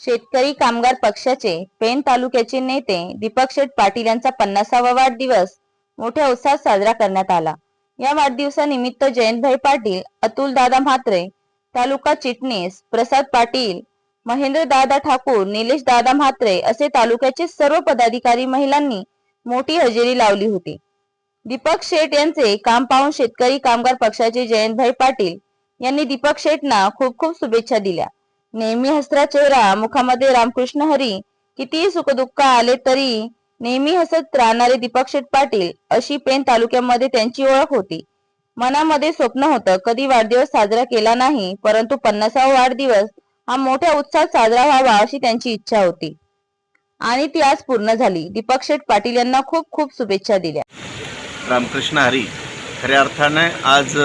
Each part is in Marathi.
शेतकरी कामगार पक्षाचे पेण तालुक्याचे नेते दीपक शेठ पाटील यांचा पन्नासावा वाढदिवस मोठ्या उत्साहात साजरा करण्यात आला. या वाढदिवसानिमित्त जयंतभाई पाटील अतुल दादा म्हात्रे तालुका चिटणीस प्रसाद पाटील महेंद्र दादा ठाकूर निलेश दादा म्हात्रे असे तालुक्याचे सर्व पदाधिकारी महिलांनी मोठी हजेरी लावली होती. दीपक शेठ यांचे काम पाहून शेतकरी कामगार पक्षाचे जयंतभाई पाटील यांनी दीपक शेठना खूप खूप शुभेच्छा दिल्या. नेहमी हसरा चेहरा मुखामध्ये रामकृष्ण हरी. कितीही सुखदुःख आले तरी नेहमी हसत राहणारे दीपक शेठ पाटील अशी पेन तालुक्यामध्ये त्यांची ओळख होती. मनामध्ये स्वप्न होतं कधी वाढदिवस साजरा केला नाही परंतु पन्नासावा वाढदिवस हा मोठ्या उत्साहात साजरा व्हावा अशी त्यांची इच्छा होती. आणि ती आज पूर्ण झाली. दीपक शेठ पाटील यांना खूप खूप शुभेच्छा दिल्या. रामकृष्ण हरी खऱ्या अर्थाने आज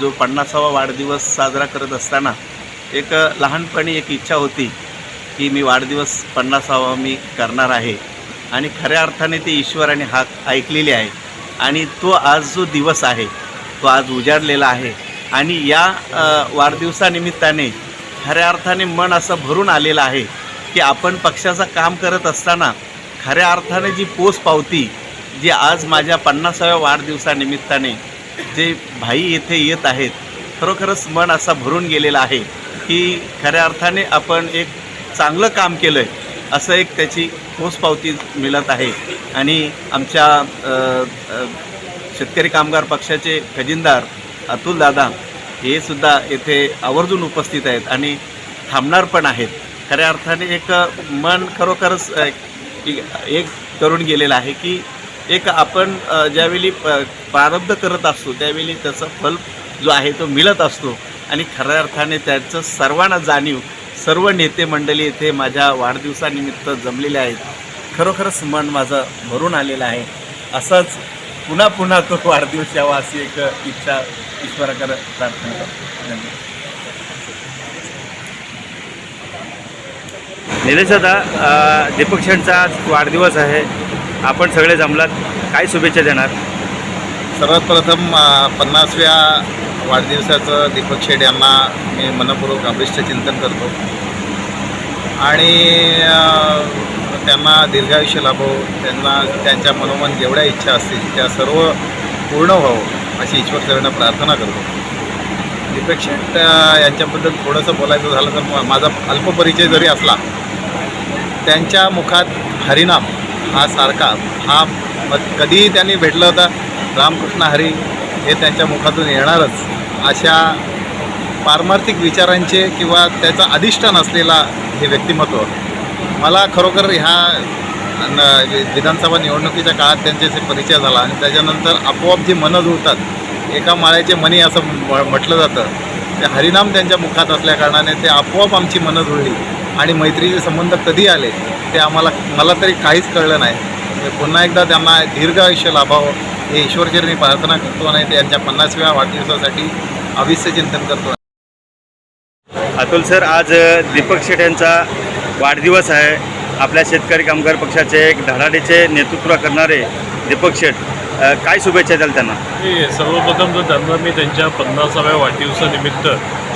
जो पन्नासावा वाढदिवस साजरा करत असताना एक लहानपणी एक इच्छा होती की मी वाढदिवस पन्नासावा मी करणार आहे. आणि खऱ्या अर्थाने ते ईश्वराने हा ऐकलेली आहे. आणि तो आज जो दिवस आहे तो आज उजाडलेला आहे. आणि या वाढदिवसानिमित्ताने खऱ्या अर्थाने मन असं भरून आलेलं आहे की आपण पक्षाचं काम करत असताना खऱ्या अर्थाने जी पोच पावती जी आज माझ्या पन्नासाव्या वाढदिवसानिमित्ताने जे भाई येथे येत आहेत खरोखरच मन असा भरून गेलेला आहे. की खऱ्या अर्थाने आपण एक चांगलं काम केलं आहे असं एक त्याची पोचपावती मिळत आहे. आणि आमच्या शेतकरी कामगार पक्षाचे खजिनदार अतुल दादा हे सुद्धा येथे आवर्जून उपस्थित आहेत आणि थांबणार पण आहेत. खऱ्या अर्थाने एक मन खरोखरच एक- एक करून गेलेलं आहे की एक आपण ज्यावेळी प प्रारब्ध करत असतो त्यावेळी त्याचा फल जो आहे तो मिळत असतो. आणि खऱ्या अर्थाने त्याचं सर्वांना जाणीव सर्व नेते मंडळी येथे माझ्या वाढदिवसानिमित्त जमलेले आहेत. खरोखरच मन माझं भरून आलेलं आहे. असंच पुन्हा पुन्हा तो वाढदिवस यावा अशी एक इच्छा ईश्वराकडे प्रार्थना करतो. धन्यवाद. निलेश दादा दीपक शेठचा आज वाढदिवस आहे. आपण सगळे जमलात. काय शुभेच्छा देणार? सर्वात प्रथम पन्नासव्या वाढदिवसाचं दीपक शेड यांना मी मनपूर्वक अभिष्ट चिंतन करतो. आणि त्यांना दीर्घायुष्य लाभो त्यांना त्यांच्या मनोमन जेवढ्या इच्छा असतील त्या सर्व पूर्ण व्हावं अशी ईश्वरचरणं प्रार्थना करतो. दीपक शेट यांच्याबद्दल थोडंसं बोलायचं झालं तर म- माझा अल्पपरिचय जरी असला त्यांच्या मुखात हरिनाम हा सारखा हा म- कधीही त्यांनी भेटलं होता रामकृष्ण हरी हे त्यांच्या मुखातून येणारच. अशा पारमार्थिक विचारांचे किंवा त्याचं अधिष्ठान असलेला हे व्यक्तिमत्व. मला खरोखर ह्या न- विधानसभा निवडणुकीच्या काळात त्यांच्याशी परिचय झाला आणि त्याच्यानंतर आपोआप जी मनं जुळतात एका माळ्याचे मनी असं म- म्हटलं जातं. ते हरिनाम त्यांच्या मुखात असल्याकारणाने ते आपोआप आमची मनं जुळली आणि मैत्रीचे संबंध कधी आले ते आम्हाला मला तरी काहीच कळलं नाही. पुन्हा एकदा त्यांना दीर्घ आयुष्य लाभावं. हे ईश्वरचरणी प्रार्थना करतो आणि त्यांच्या पन्नासव्या वाढदिवसासाठी अविष्य चिंतन करतो. अतुल सर आज दीपक शेठ यांचा वाढदिवस आहे. आपल्या शेतकरी कामगार पक्षाचे एक धडाडीचे नेतृत्व करणारे दीपक शेठ काय शुभेच्छा द्याल त्यांना? सर्वप्रथम तर त्यांना मी त्यांच्या पन्नासाव्या वाढदिवसानिमित्त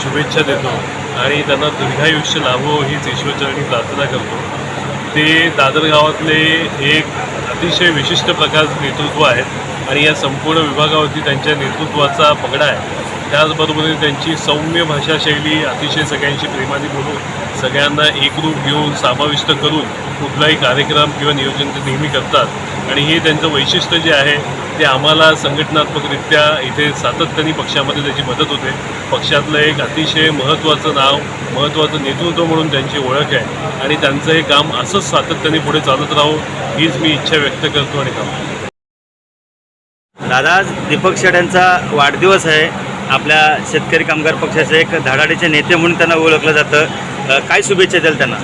शुभेच्छा देतो आणि त्यांना दीर्घायुष्य लाभो हीच ईश्वरचरणी प्रार्थना करतो. ते दादर गावातले एक अतिशय विशिष्ट प्रकारचं नेतृत्व आहेत. आणि या संपूर्ण विभागावरती त्यांच्या नेतृत्वाचा पगडा आहे. त्याचबरोबर त्यांची सौम्य भाषाशैली अतिशय सगळ्यांशी प्रेमाने बोलून सगळ्यांना एकरूप घेऊन समाविष्ट करून कुठलाही कार्यक्रम किंवा नियोजन ते नेहमी करतात. आणि हे त्यांचं वैशिष्ट्य जे आहे ते आम्हाला संघटनात्मकरित्या इथे सातत्याने पक्षामध्ये त्याची मदत होते. पक्षातलं एक अतिशय महत्त्वाचं नाव महत्त्वाचं नेतृत्व म्हणून त्यांची ओळख आहे. आणि त्यांचं हे काम असंच सातत्याने पुढे चालत राहो हीच मी इच्छा व्यक्त करतो आणि काम दादा आज दीपक शेड यांचा वाढदिवस आहे. आपल्या शेतकरी कामगार पक्षाचे एक धडाडीचे नेते म्हणून त्यांना ओळखलं जातं. काय शुभेच्छा द्याल त्यांना?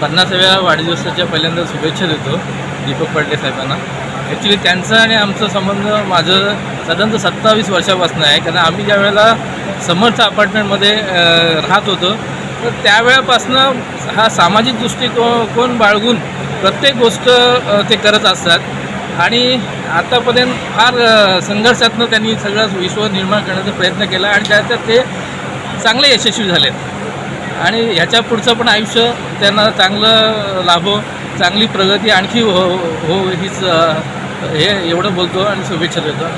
पन्नासाव्या वाढदिवसाच्या पहिल्यांदा शुभेच्छा देतो दीपक पडले साहेबांना. ॲक्च्युली त्यांचा आणि आमचा संबंध माझं साधारणतः सत्तावीस वर्षापासून आहे. कारण आम्ही ज्या वेळेला समर्थ अपार्टमेंटमध्ये राहत होतो तर त्यावेळेपासनं हा सामाजिक दृष्टिकोन कोण बाळगून प्रत्येक गोष्ट ते करत असतात. आणि आतापर्यंत फार संघर्षातनं त्यांनी सगळं विश्व निर्माण करण्याचा प्रयत्न केला आणि त्याच्यात ते चांगले यशस्वी झालेत. आणि ह्याच्या पुढचं पण आयुष्य त्यांना चांगलं लाभो चांगली प्रगती आणखी हो हो, हो हीच हे एवढं बोलतो आणि शुभेच्छा देतो.